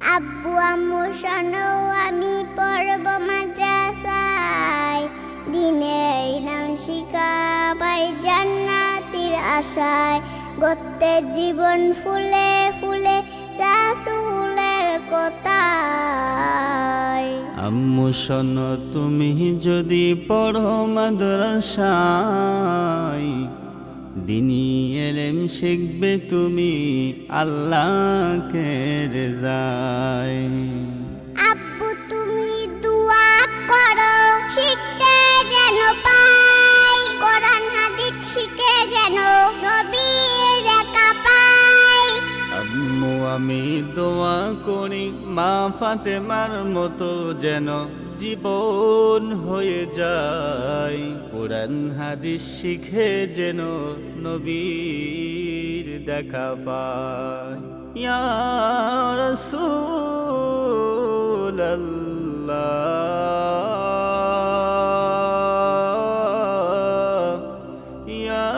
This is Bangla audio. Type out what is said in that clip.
আব্বু, আম্মু, শোনো, আমি পড়ব মাদ্রাসায়। দিনে নাম শিখা পাই জান্নাতির আশায়। গত্যের জীবন ফুলে ফুলে রাসুলের কোথায়। আম্মু, শোনো, তুমি যদি পড়ো মাদ্রাসায় দিনী এলেম শিখবে তুমি আল্লাহকে রেজায়। আব্বু তুমি দোয়া করো শিখতে যেন পাই। কোরআন হাদিস শিখে যেন নবীর পাই। আম্মু আমি দোয়া করি মা ফাতেমার মতো যেন জীবন হয়ে যায়। কোরআন হাদিস শিখে যেন নবীর দেখা পায় ইয়া রাসূলাল্লাহ ইয়া